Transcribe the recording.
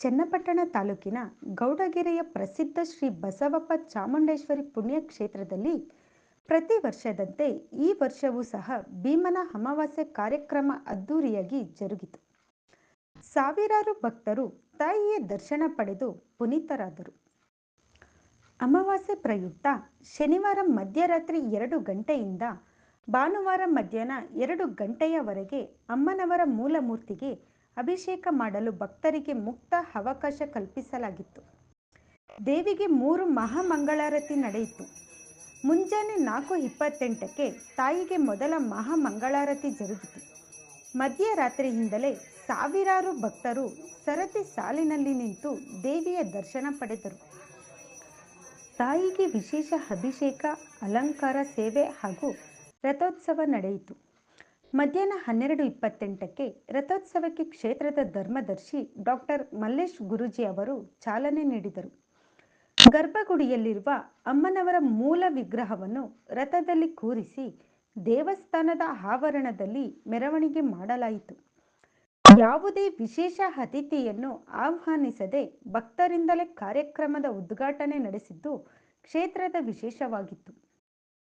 ಚನ್ನಪಟ್ಟಣ ತಾಲೂಕಿನ ಗೌಡಗೆರೆಯ ಪ್ರಸಿದ್ಧ ಶ್ರೀ ಬಸವಪ್ಪ ಚಾಮುಂಡೇಶ್ವರಿ ಪುಣ್ಯಕ್ಷೇತ್ರದಲ್ಲಿ ಪ್ರತಿ ವರ್ಷದಂತೆ ಈ ವರ್ಷವೂ ಸಹ ಭೀಮನ ಅಮಾವಾಸ್ಯೆ ಕಾರ್ಯಕ್ರಮ ಅದ್ದೂರಿಯಾಗಿ ಜರುಗಿತು. ಸಾವಿರಾರು ಭಕ್ತರು ತಾಯಿಯ ದರ್ಶನ ಪಡೆದು ಪುನೀತರಾದರು. ಅಮಾವಾಸ್ಯೆ ಪ್ರಯುಕ್ತ ಶನಿವಾರ ಮಧ್ಯರಾತ್ರಿ ಎರಡು ಗಂಟೆಯಿಂದ ಭಾನುವಾರ ಮಧ್ಯಾಹ್ನ ಎರಡು ಗಂಟೆಯವರೆಗೆ ಅಮ್ಮನವರ ಮೂಲಮೂರ್ತಿಗೆ ಅಭಿಷೇಕ ಮಾಡಲು ಭಕ್ತರಿಗೆ ಮುಕ್ತ ಅವಕಾಶ ಕಲ್ಪಿಸಲಾಗಿತ್ತು. ದೇವಿಗೆ ಮೂರು ಮಹಾಮಂಗಳಾರತಿ ನಡೆಯಿತು. ಮುಂಜಾನೆ ನಾಲ್ಕು ಇಪ್ಪತ್ತೆಂಟಕ್ಕೆ ತಾಯಿಗೆ ಮೊದಲ ಮಹಾಮಂಗಳಾರತಿ ಜರುಗಿತು. ಮಧ್ಯರಾತ್ರಿಯಿಂದಲೇ ಸಾವಿರಾರು ಭಕ್ತರು ಸರತಿ ಸಾಲಿನಲ್ಲಿ ನಿಂತು ದೇವಿಯ ದರ್ಶನ ಪಡೆದರು. ತಾಯಿಗೆ ವಿಶೇಷ ಅಭಿಷೇಕ, ಅಲಂಕಾರ, ಸೇವೆ ಹಾಗೂ ರಥೋತ್ಸವ ನಡೆಯಿತು. ಮಧ್ಯಾಹ್ನ ಹನ್ನೆರಡು ಇಪ್ಪತ್ತೆಂಟಕ್ಕೆ ರಥೋತ್ಸವಕ್ಕೆ ಕ್ಷೇತ್ರದ ಧರ್ಮದರ್ಶಿ ಡಾಕ್ಟರ್ ಮಲ್ಲೇಶ್ ಗುರೂಜಿ ಅವರು ಚಾಲನೆ ನೀಡಿದರು. ಗರ್ಭಗುಡಿಯಲ್ಲಿರುವ ಅಮ್ಮನವರ ಮೂಲ ವಿಗ್ರಹವನ್ನು ರಥದಲ್ಲಿ ಕೂರಿಸಿ ದೇವಸ್ಥಾನದ ಆವರಣದಲ್ಲಿ ಮೆರವಣಿಗೆ ಮಾಡಲಾಯಿತು. ಯಾವುದೇ ವಿಶೇಷ ಅತಿಥಿಯನ್ನು ಆಹ್ವಾನಿಸದೆ ಭಕ್ತರಿಂದಲೇ ಕಾರ್ಯಕ್ರಮದ ಉದ್ಘಾಟನೆ ನಡೆಸಿದ್ದು ಕ್ಷೇತ್ರದ ವಿಶೇಷವಾಗಿತ್ತು.